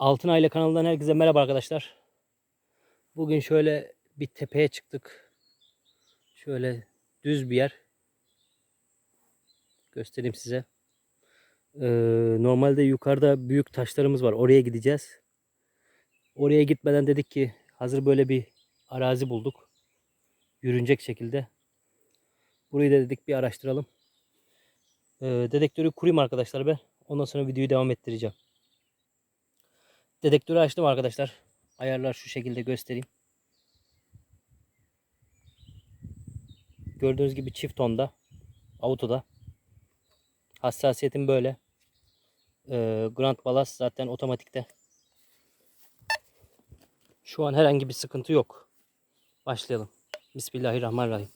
Altın Aile kanalından herkese merhaba arkadaşlar. Bugün şöyle bir tepeye çıktık. Şöyle düz bir yer. Göstereyim size. Ee, normalde yukarıda büyük taşlarımız var. Oraya gideceğiz. Oraya gitmeden dedik ki hazır böyle bir arazi bulduk. Yürünecek şekilde. Burayı da dedik bir araştıralım. Ee, dedektörü kurayım arkadaşlar ben. Ondan sonra videoyu devam ettireceğim. Dedektörü açtım arkadaşlar. Ayarlar şu şekilde göstereyim. Gördüğünüz gibi çift tonda. Autoda. Hassasiyetim böyle. Ee, Grand Balance zaten otomatikte. Şu an herhangi bir sıkıntı yok. Başlayalım. Bismillahirrahmanirrahim.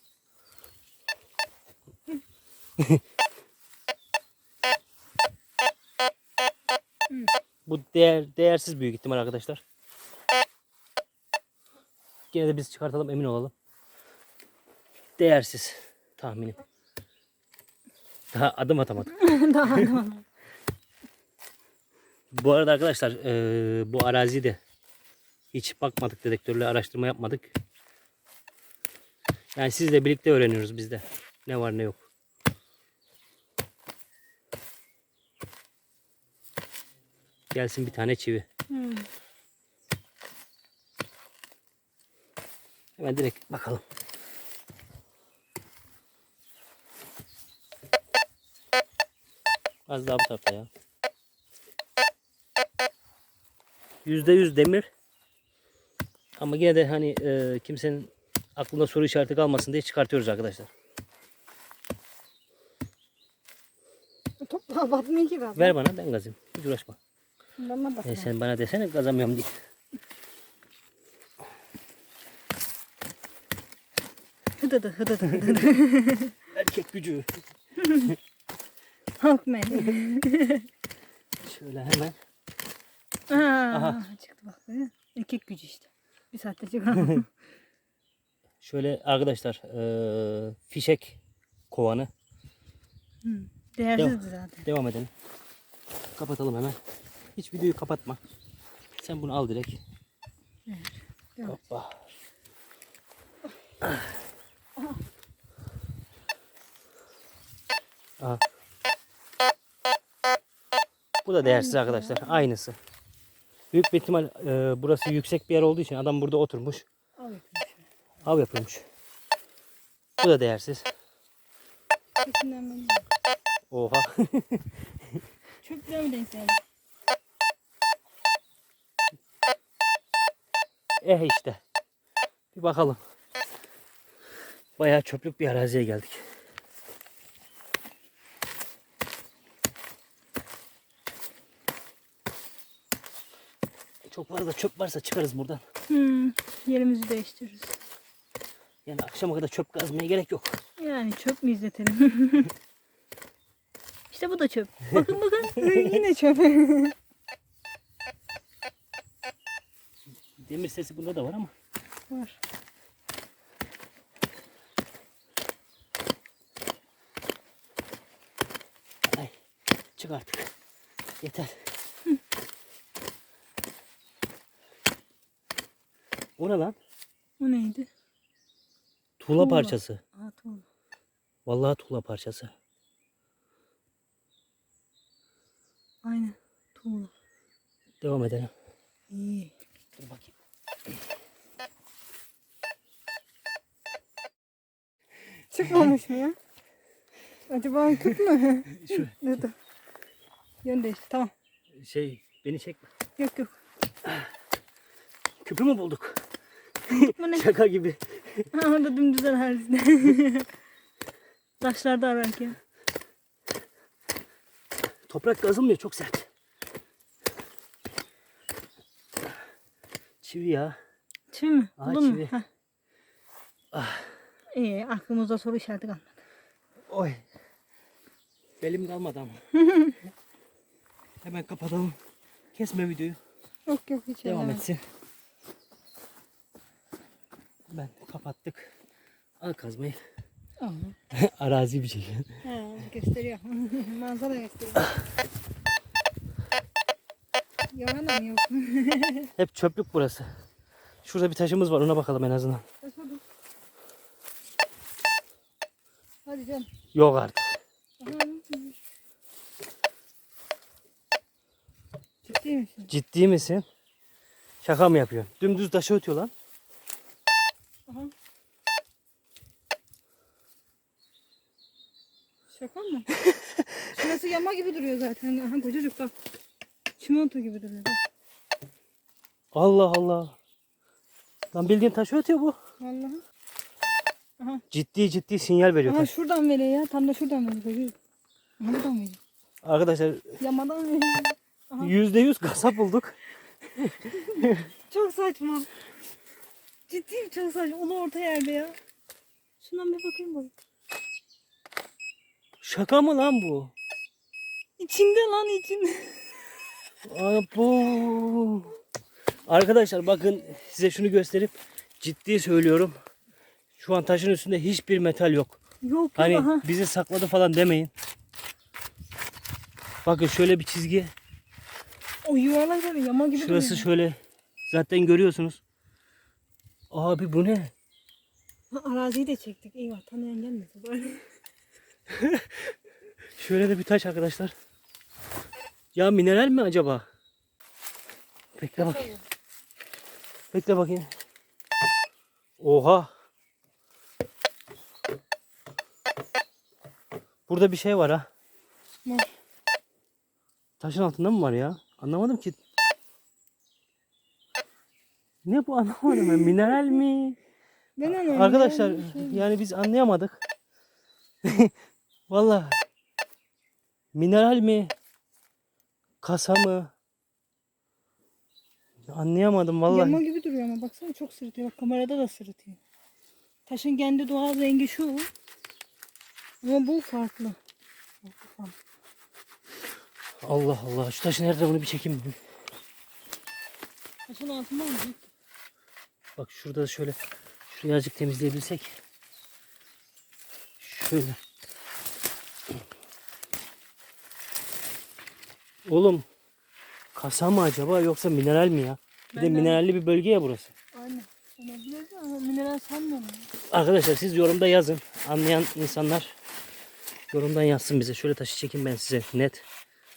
Bu değer değersiz büyük ihtimal arkadaşlar. Yine de biz çıkartalım emin olalım. Değersiz tahminim. Daha adım atamadık. Daha daha. Bu arada arkadaşlar eee, bu araziyi de hiç bakmadık dedektörle araştırma yapmadık. Yani sizle birlikte öğreniyoruz biz de. Ne var ne yok. Gelsin bir tane çivi. Hmm. Hemen direkt bakalım. Az daha bu tarafta ya. Yüzde yüz demir. Ama yine de hani e, kimsenin aklında soru işareti kalmasın diye çıkartıyoruz arkadaşlar. Toprağa batmıyor ki gaz. Ver bana ben gazayım. Hiç uğraşma. Bana E, batma. sen bana desene gazamıyorum diye. Hıdıdı hıdıdı hıdıdı. Erkek gücü. Halk men. Şöyle hemen. Aa, Aha. çıktı bak. Erkek gücü işte. Bir saatte çıkarım. Şöyle arkadaşlar e, fişek kovanı. Hmm. Değersizdi zaten. Devam edelim. Kapatalım hemen. Hiç videoyu kapatma. Sen bunu al direkt. Devam. Hoppa. Aha. Bu da değersiz arkadaşlar. Aynısı. Büyük bir ihtimal e, burası yüksek bir yer olduğu için adam burada oturmuş. Yapayım şöyle. Av yapıyormuş. Bu da değersiz. Oha. Çöpler mi denk geldi? Eh işte. Bir bakalım. Bayağı çöplük bir araziye geldik. Çok fazla çöp varsa çıkarız buradan. Hmm. Yerimizi değiştiririz. Yani akşama kadar çöp kazmaya gerek yok. Yani çöp mü izletelim? işte bu da çöp. Bakın bakın. Yine çöp. Demir sesi bunda da var ama. Var. Ay, çık artık. Yeter. O ne lan? O neydi? Tuğla Tuğla. parçası. Aa tamam. Vallahi tuğla parçası. Aynen. Tuğla. Devam edelim. İyi. Dur bakayım. Çıkmamış mı ya? Acaba tut mu? Şu dur. Yön değişti. Tamam. şey beni çekme. Yok yok. Küpü mü bulduk? Bu ne? Şaka gibi. Ha, orada dümdüz arazide. Taşlarda ararken. Toprak kazılmıyor çok sert. Çivi ya. Çivi mi? Aa, Buldun mu? çivi. Heh. Ah. İyi aklımızda soru işareti kalmadı. Oy. Belim kalmadı ama. Hemen kapatalım. Kesme videoyu. Yok yok hiç Devam ellemem. etsin. Ben kapattık. Al kazmayı. Arazi bir şey. He, gösteriyor. Manzara gösteriyor. Yalan mı yok? Hep çöplük burası. Şurada bir taşımız var ona bakalım en azından. Hadi canım. Yok artık. Ciddi misin? Ciddi misin? Şaka mı yapıyorsun? Dümdüz taşı ötüyor lan. Aha. Şaka mı? Şurası yama gibi duruyor zaten. Aha kocacık bak. Çimento gibi duruyor. Allah Allah. Lan bildiğin taşı ötüyor bu. Vallahi. Aha. Ciddi ciddi sinyal veriyor Aha taş. şuradan veriyor ya. Tam da şuradan veriyor. Aha buradan veriyor. Arkadaşlar Yamadan veriyor. Aha. yüzde yüz kasap bulduk. Çok saçma. Ciddiyim çok saçma. Onu orta yerde ya. Şundan bir bakayım bak. Şaka mı lan bu? İçinde lan içinde. Abo. Arkadaşlar bakın size şunu gösterip ciddi söylüyorum. Şu an taşın üstünde hiçbir metal yok. Yok Hani aha. bizi sakladı falan demeyin. Bakın şöyle bir çizgi. O yuvarlak böyle yama gibi Şurası duruyor. şöyle. Zaten görüyorsunuz. Abi bu ne? Ha, araziyi de çektik. Eyvah tanıyan gelmesin bari. Şöyle de bir taş arkadaşlar. Ya mineral mi acaba? Bekle bak. Bekle bakayım. Oha. Burada bir şey var ha. Ne? Taşın altında mı var ya? Anlamadım ki. Ne bu anlamadım ben. Mineral mi? Ben anlamadım. Arkadaşlar şey. yani biz anlayamadık. Vallahi mineral mi? Kasa mı? Anlayamadım vallahi. Yama gibi duruyor ama baksana çok sırıtıyor. Bak kamerada da sırıtıyor. Taşın kendi doğal rengi şu. Ama bu farklı. Allah Allah. Şu taşı nerede bunu bir çekeyim. Taşın altında mı? Bak şurada da şöyle şurayı azıcık temizleyebilsek. Şöyle. Oğlum kasa mı acaba yoksa mineral mi ya? Bir de Ben de- mineralli bir bölge ya burası. Aynen. Olabilir ama mineral sanmıyorum. Arkadaşlar siz yorumda yazın. Anlayan insanlar yorumdan yazsın bize. Şöyle taşı çekeyim ben size net.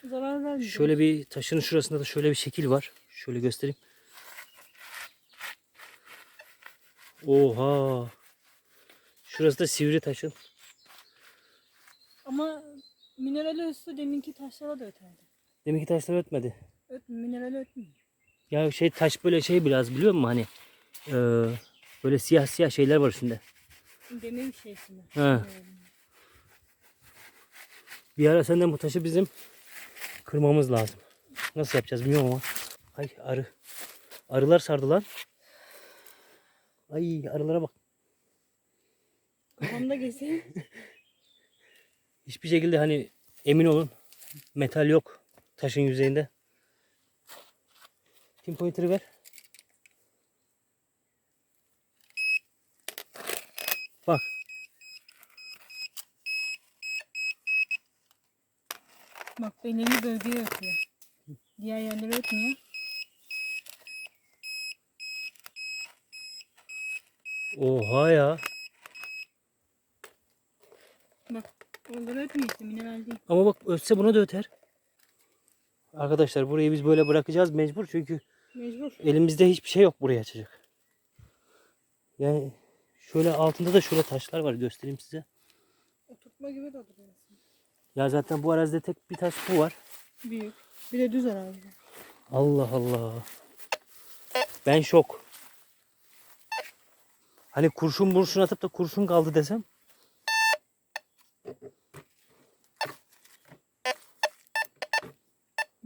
Zarar vermiyor. Şöyle bir taşın şurasında da şöyle bir şekil var. Şöyle göstereyim. Oha. Şurası da sivri taşın. Ama minerali üstü deminki taşlara da öterdi. Deminki taşlar ötmedi. Öt, minerali ötmüyor. Ya şey taş böyle şey biraz biliyor musun hani eee, böyle siyah siyah şeyler var üstünde. Demir şeysinde. Ha. Bir ara senden bu taşı bizim kırmamız lazım. Nasıl yapacağız bilmiyorum ama. Ay arı. Arılar sardı lan. Ay arılara bak. Kafamda geçse. Hiçbir şekilde hani emin olun metal yok taşın yüzeyinde. Pin pointer'ı ver. Bak. Bak belirli bölgeye ötüyor. Diğer yerlere ötmüyor. Oha ya. Bak oralara ötmüyor işte mineral değil. Ama bak ötse buna da öter. Arkadaşlar burayı biz böyle bırakacağız mecbur çünkü Mecbur. elimizde hiçbir şey yok buraya açacak. Yani şöyle altında da şöyle taşlar var göstereyim size. Oturtma gibi de duruyor. Ya zaten bu arazide tek bir taş bu var. Büyük. Bir de düz arazi. Allah Allah. Ben şok. Hani kurşun burşun atıp da kurşun kaldı desem.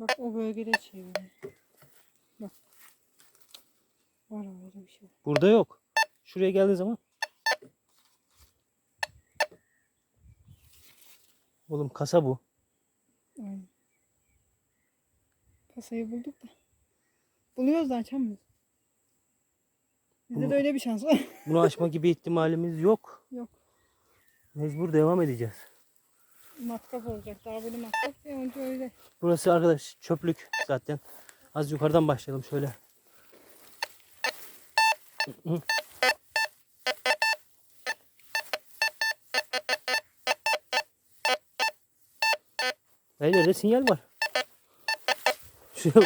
Bak o bölgede çeviriyor. Bak. Var öyle bir şey. Burada yok. Şuraya geldiğin zaman. Oğlum kasa bu. Aynen. Kasayı bulduk da. Buluyoruz da açamıyoruz. Bizde de öyle bir şans var. Bunu açma gibi ihtimalimiz yok. Yok. Mecbur devam edeceğiz. Matkap olacak. Daha böyle matkap. Ya önce öyle. Burası arkadaş çöplük zaten. Az yukarıdan başlayalım şöyle. Hı. Hayır nerede sinyal var? Şu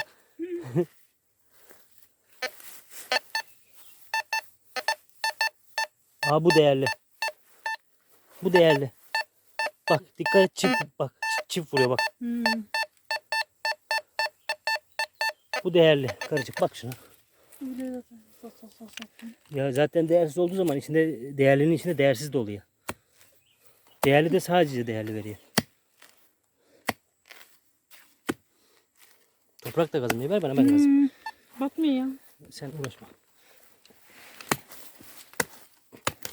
Aa bu değerli. Bu değerli. Bak dikkat et çift bak çift, vuruyor bak. Hmm. Bu değerli. Karıcık bak şuna. Ya zaten değersiz olduğu zaman içinde değerlinin içinde değersiz de oluyor. Değerli de sadece değerli veriyor. Toprak da kazmıyor. Ver bana ben kazayım. Hmm. Batmıyor ya. Sen uğraşma.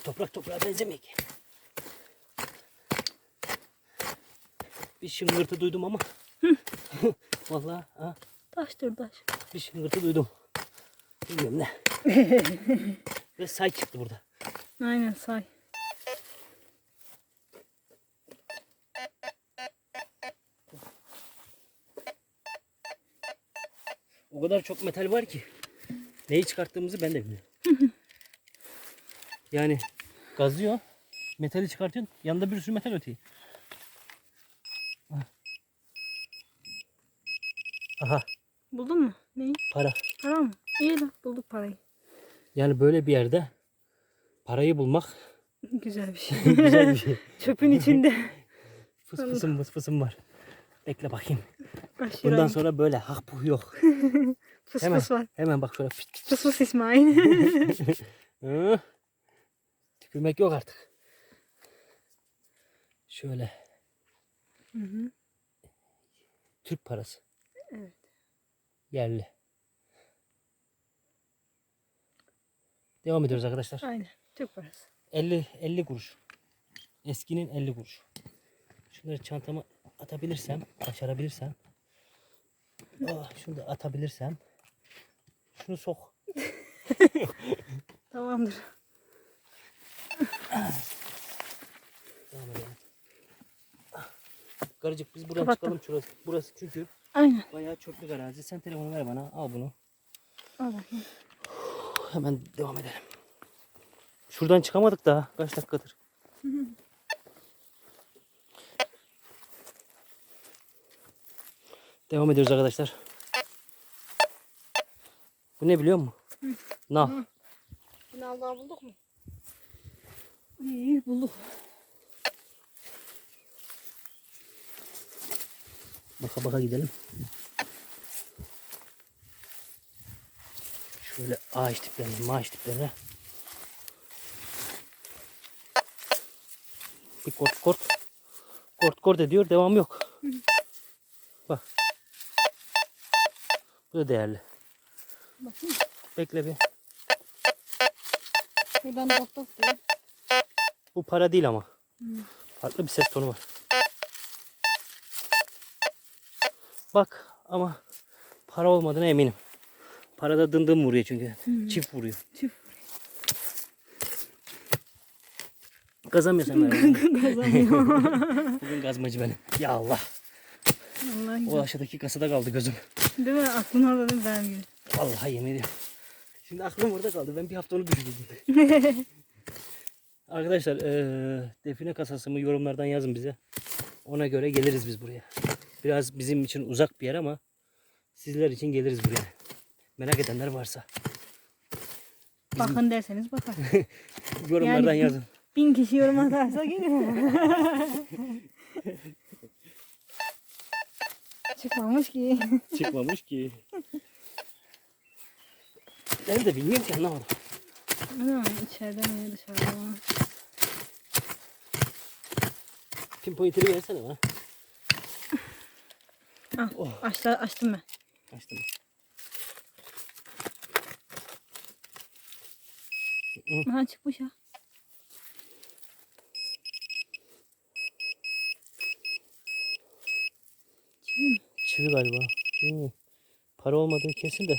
Toprak toprağa benzemiyor ki. Bir şıngırtı duydum ama. Vallahi ha, Taştır taş. bir şıngırtı duydum. Bilmiyorum ne. Ve say çıktı burada. Aynen say. O kadar çok metal var ki. Neyi çıkarttığımızı ben de bilmiyorum. yani gazlıyor. Metali çıkartıyorsun. Yanında bir sürü metal ötüyor. Aha Buldun mu? Neyi? para. Para mı? İyi lan bulduk parayı. Yani böyle bir yerde parayı bulmak Güzel bir şey. güzel bir şey. Çöpün içinde. Fıs fısım fıs fısım var. Bekle bakayım. Kaç Bundan sonra böyle hak puh yok. Fıs Hemen, fıs var. hemen bak şöyle fit fit. Fıs fıs İsmail. Tükürmek yok artık. Şöyle Hı hı. Türk parası. Yerli. Devam ediyoruz arkadaşlar. Aynen. Türk parası. 50 50 kuruş. Eskinin 50 kuruş. Şunları çantama atabilirsem, başarabilirsem. Ah, şunu da atabilirsem. Şunu sok. Tamamdır. Devam edelim. Ah. Karıcık biz buradan Kapattım. çıkalım şurası. Burası çünkü Aynen. bayağı çöplük arazi. Sen telefonu ver bana. Al bunu. Al bakayım. Hemen devam edelim. Şuradan çıkamadık daha. Kaç dakikadır? devam ediyoruz arkadaşlar. Bu ne biliyor musun? Nal. Final daha bulduk mu? İyi bulduk. Baka baka gidelim. Şöyle ağaç tiplerine, maaş tiplerine. Bir kort kort. Kort kort ediyor. Devam yok. Bak. Bu da değerli. Bakayım. Bekle bir. Buradan dok dok diyor. Bu para değil ama. Hmm. Farklı bir ses tonu var. Bak ama para olmadığına eminim. Parada dındım vuruyor çünkü. Çift vuruyor. Çift. Kazamıyorsun ben. Bugün gazmacı benim. Ya Allah. Allah O aşağıdaki kasada kaldı gözüm. Değil mi? Aklın orada değil mi benim gibi? Vallahi yemin ediyorum. Şimdi aklım orada kaldı. Ben bir hafta onu düşündüm. Arkadaşlar eee, define kasası mı yorumlardan yazın bize. Ona göre geliriz biz buraya. Biraz bizim için uzak bir yer ama sizler için geliriz buraya. Merak edenler varsa. Bakın derseniz bakar. Yorumlardan Yani- yazın. Bin kişi yorum atarsa gelir. Çıkmamış ki. Çıkmamış ki. Ben de bilmiyorum ki anlamadım. Ana içeriden mi dışarıdan mı? Pinpointer'ı versene bana. Oh. açtı, açtım ben. Açtım. Aha çıkmış ha. Çivi mi? Çivi galiba. Bilmiyorum. Para olmadığı kesin de.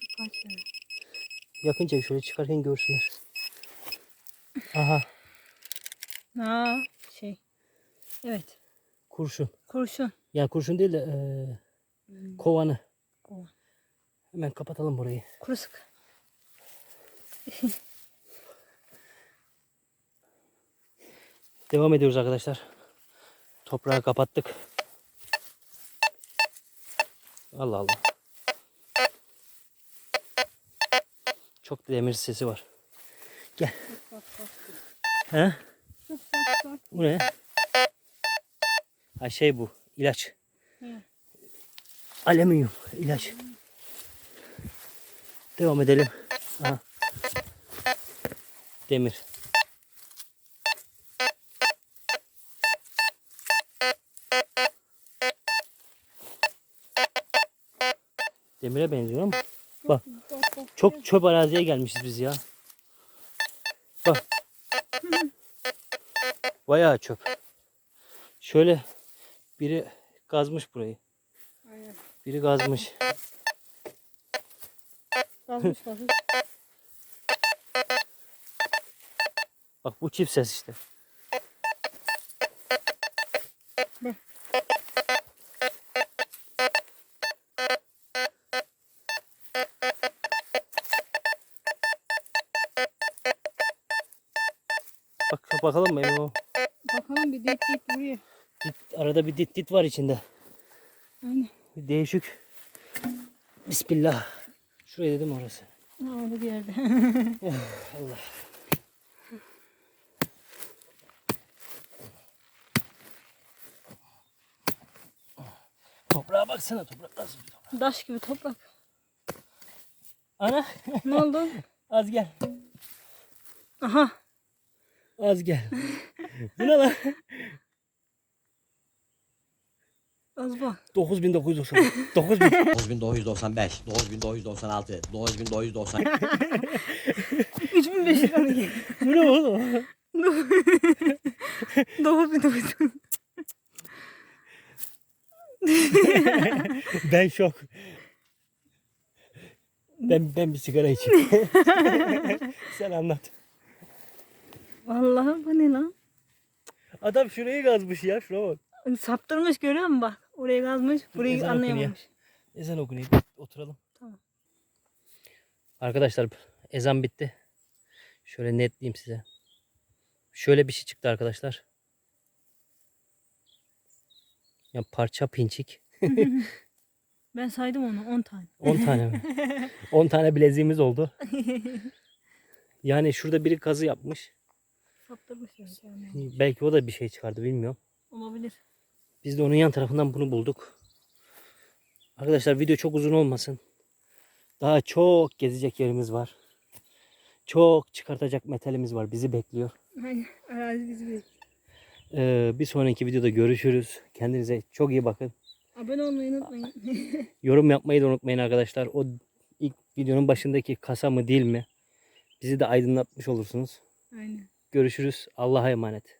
Bir parça. Yakınca şöyle çıkarken görsünler. Aha Aa şey. Evet. Kurşun. Kurşun. Ya kurşun değil de eee, kovanı. Kova. Hemen kapatalım burayı. Kuru sık. Devam ediyoruz arkadaşlar. Toprağı kapattık. Allah Allah. Çok demir sesi var. Gel. He? Bu ne? Ha şey bu. ilaç. He. Alüminyum ilaç. Devam edelim. Aha. Demir. Demire benziyor ama bak. çok çöp araziye gelmişiz biz ya. Bak. Bayağı çöp. Şöyle biri kazmış burayı. Aynen. Biri kazmış. Kazmış kazmış. Bak bu çift ses işte. Bak. Bak bakalım benim arada bir dit dit var içinde. Aynen. Bir değişik. Bismillah. Şuraya dedim orası. Ha, orada bir yerde. Allah. Toprağa baksana toprak nasıl bir toprak. Daş gibi toprak. Ana Ne oldu? az gel. Aha. Az gel. Bu ne lan? Az bak. 9990. 9000. 9995, 9996, 9990. 3500 lira gibi. Bu ne oğlum? 9900. Ben şok. Ben ben bir sigara içeyim. Sen anlat. Vallahi bu ne lan? Adam şurayı kazmış ya şuna bak. Saptırmış görüyor musun bak? Orayı kazmış, burayı ezan anlayamamış. Ezan okunuyor. Oturalım. Tamam. Arkadaşlar ezan bitti. Şöyle netleyeyim size. Şöyle bir şey çıktı arkadaşlar. Ya parça pinçik. Ben saydım onu 10 tane. 10 tane mi? 10 tane bileziğimiz oldu. Yani şurada biri kazı yapmış. Saptırmış yani. Belki o da bir şey çıkardı bilmiyorum. Olabilir. Biz de onun yan tarafından bunu bulduk. Arkadaşlar video çok uzun olmasın. Daha çok gezecek yerimiz var. Çok çıkartacak metalimiz var. Bizi bekliyor. Aynen. Arazi bizi bekliyor. Ee, bir sonraki videoda görüşürüz. Kendinize çok iyi bakın. Abone olmayı unutmayın. Yorum yapmayı da unutmayın arkadaşlar. O ilk videonun başındaki kasa mı değil mi? Bizi de aydınlatmış olursunuz. Aynen. Görüşürüz. Allah'a emanet.